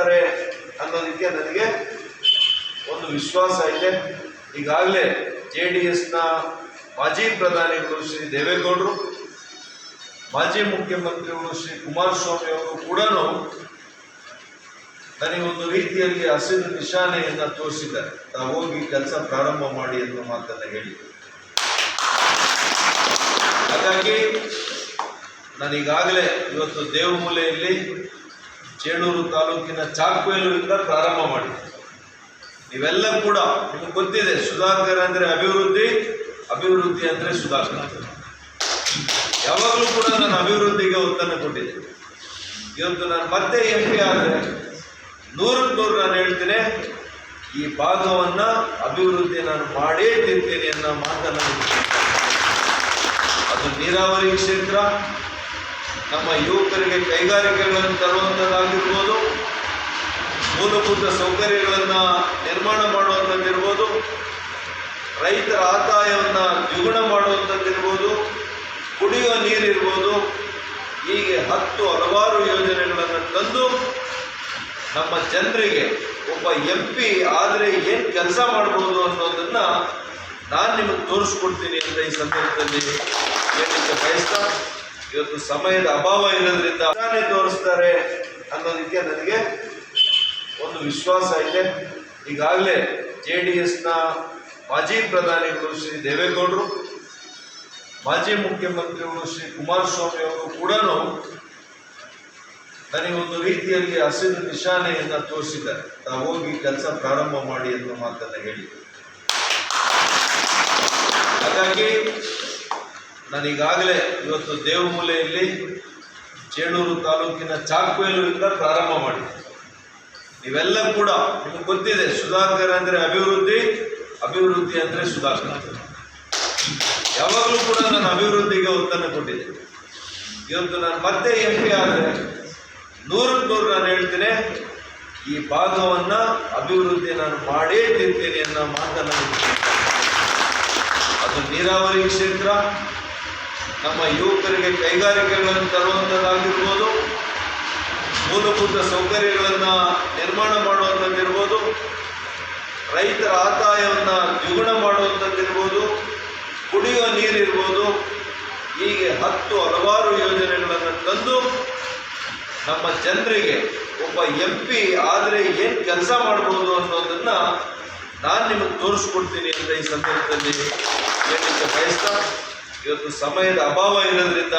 ತೋರಿಸ್ತಾರೆ ಅನ್ನೋದಕ್ಕೆ ನನಗೆ ಒಂದು ವಿಶ್ವಾಸ ಇದೆ. ಈಗಾಗಲೇ ಜೆ ಡಿ ಎಸ್ನ ಮಾಜಿ ಪ್ರಧಾನಿಗಳು ಶ್ರೀ ದೇವೇಗೌಡರು, ಮಾಜಿ ಮುಖ್ಯಮಂತ್ರಿಗಳು ಶ್ರೀ ಕುಮಾರಸ್ವಾಮಿ ಅವರು ಕೂಡ ನನಗೊಂದು ರೀತಿಯಲ್ಲಿ ಹಸಿರು ನಿಶಾನೆಯನ್ನು ತೋರಿಸಿದ್ದಾರೆ. ತಾವು ಹೋಗಿ ಕೆಲಸ ಪ್ರಾರಂಭ ಮಾಡಿ ಅನ್ನೋ ಮಾತನ್ನು ಹೇಳಿ. ಹಾಗಾಗಿ ನಾನೀಗಾಗಲೇ ಇವತ್ತು ದೇವಮೂಲೆಯಲ್ಲಿ ಚೇಳೂರು ತಾಲೂಕಿನ ಚಾಕ್ವೇಲೂರಿಂದ ಪ್ರಾರಂಭ ಮಾಡಿ. ಇವೆಲ್ಲ ಕೂಡ ನಿಮಗೆ ಗೊತ್ತಿದೆ, ಸುಧಾಕರ್ ಅಂದರೆ ಅಭಿವೃದ್ಧಿ ಅಭಿವೃದ್ಧಿ ಅಂದ್ರೆ ಸುಧಾಕರ್. ಯಾವಾಗಲೂ ಕೂಡ ನಾನು ಅಭಿವೃದ್ಧಿಗೆ ಒತ್ತನ್ನು ಕೊಟ್ಟಿದ್ದೆ ಇವತ್ತು ನಾನು ಮತ್ತೆ ಎಂ ಪಿ ಆದರೆ ನೂರಕ್ಕೆ ನೂರು ನಾನು ಹೇಳ್ತೇನೆ, ಈ ಭಾಗವನ್ನು ಅಭಿವೃದ್ಧಿ ನಾನು ಮಾಡೇ ತಿಂತೇನೆ ಅನ್ನೋ ಮಾತನ್ನು ಅದು ನೀರಾವರಿ ಕ್ಷೇತ್ರ ನಮ್ಮ ಯುವಕರಿಗೆ ಕೈಗಾರಿಕೆಗಳನ್ನು ತರುವಂಥದ್ದಾಗಿರ್ಬೋದು ಮೂಲಭೂತ ಸೌಕರ್ಯಗಳನ್ನು ನಿರ್ಮಾಣ ಮಾಡುವಂಥದ್ದಿರ್ಬೋದು ರೈತರ ಆದಾಯವನ್ನು ದ್ವಿಗುಣ ಮಾಡುವಂಥದ್ದಿರ್ಬೋದು ಕುಡಿಯುವ ನೀರಿರ್ಬೋದು ಹೀಗೆ ಹತ್ತು ಹಲವಾರು ಯೋಜನೆಗಳನ್ನು ತಂದು ನಮ್ಮ ಜನರಿಗೆ ಒಬ್ಬ ಎಂ ಪಿ ಆದರೆ ಏನು ಕೆಲಸ ಮಾಡ್ಬೋದು ಅನ್ನೋದನ್ನು ನಾನು ನಿಮಗೆ ತೋರಿಸ್ಕೊಡ್ತೀನಿ ಅಂತ ಈ ಸಂದರ್ಭದಲ್ಲಿ ಹೇಳಲಿಕ್ಕೆ ಬಯಸ್ತಾ ಇವತ್ತು ಸಮಯದ ಅಭಾವ ಇರೋದ್ರಿಂದ ತಾನೇ ತೋರಿಸ್ತಾರೆ ಅನ್ನೋದಕ್ಕೆ ನನಗೆ ಒಂದು ವಿಶ್ವಾಸ ಇದೆ. ಈಗಾಗಲೇ ಜೆ ಡಿ ಎಸ್ನ ಮಾಜಿ ಪ್ರಧಾನಿಗಳು ಶ್ರೀ ದೇವೇಗೌಡರು, ಮಾಜಿ ಮುಖ್ಯಮಂತ್ರಿಗಳು ಶ್ರೀ ಕುಮಾರಸ್ವಾಮಿ ಅವರು ಕೂಡ ಒಂದು ರೀತಿಯಲ್ಲಿ ಹಸಿರು ನಿಶಾನೆಯನ್ನು ತೋರಿಸಿದ್ದಾರೆ. ತಾವು ಹೋಗಿ ಕೆಲಸ ಪ್ರಾರಂಭ ಮಾಡಿ ಅನ್ನೋ ಮಾತನ್ನು ಹೇಳಿ ಹಾಗಾಗಿ ನಾನು ಈಗಾಗಲೇ ಇವತ್ತು ದೇವಮೂಲೆಯಲ್ಲಿ ಚೇಳೂರು ತಾಲೂಕಿನ ಚಾಕುವೇಲೂರಿಂದ ಪ್ರಾರಂಭ ಮಾಡಿ ನೀವೆಲ್ಲ ಕೂಡ ನಿಮಗೆ ಗೊತ್ತಿದೆ, ಸುಧಾಕರ್ ಅಂದರೆ ಅಭಿವೃದ್ಧಿ ಅಭಿವೃದ್ಧಿ ಅಂದರೆ ಸುಧಾಕರ್. ಯಾವಾಗಲೂ ಕೂಡ ನಾನು ಅಭಿವೃದ್ಧಿಗೆ ಒತ್ತನ್ನು ಕೊಟ್ಟಿದ್ದೆ ಇವತ್ತು ನಾನು ಮತ್ತೆ ಎಂ ಪಿ ಆದರೆ ನೂರಕ್ಕೆ ನೂರು ನಾನು ಹೇಳ್ತೇನೆ, ಈ ಭಾಗವನ್ನು ಅಭಿವೃದ್ಧಿ ನಾನು ಮಾಡೇ ತಿಂತೇನೆ ಅನ್ನೋ ಮಾತನ್ನು ಅದು ನೀರಾವರಿ ಕ್ಷೇತ್ರ ನಮ್ಮ ಯುವಕರಿಗೆ ಕೈಗಾರಿಕೆಗಳನ್ನು ತರುವಂಥದ್ದಾಗಿರ್ಬೋದು ಮೂಲಭೂತ ಸೌಕರ್ಯಗಳನ್ನು ನಿರ್ಮಾಣ ಮಾಡುವಂಥದ್ದಿರ್ಬೋದು, ರೈತರ ಆದಾಯವನ್ನು ದ್ವಿಗುಣ ಮಾಡುವಂಥದ್ದಿರ್ಬೋದು, ಕುಡಿಯುವ ನೀರಿರ್ಬೋದು, ಹೀಗೆ ಹತ್ತು ಹಲವಾರು ಯೋಜನೆಗಳನ್ನು ತಂದು ನಮ್ಮ ಜನರಿಗೆ ಒಬ್ಬ ಎಂ ಪಿ ಆದರೆ ಏನು ಕೆಲಸ ಮಾಡ್ಬೋದು ಅನ್ನೋದನ್ನು ನಾನು ನಿಮಗೆ ತೋರಿಸ್ಕೊಡ್ತೀನಿ ಅಂತ ಈ ಸಂದರ್ಭದಲ್ಲಿ ಹೇಳಲಿಕ್ಕೆ ಬಯಸ್ತಾ ಇವತ್ತು ಸಮಯದ ಅಭಾವ ಇರೋದ್ರಿಂದ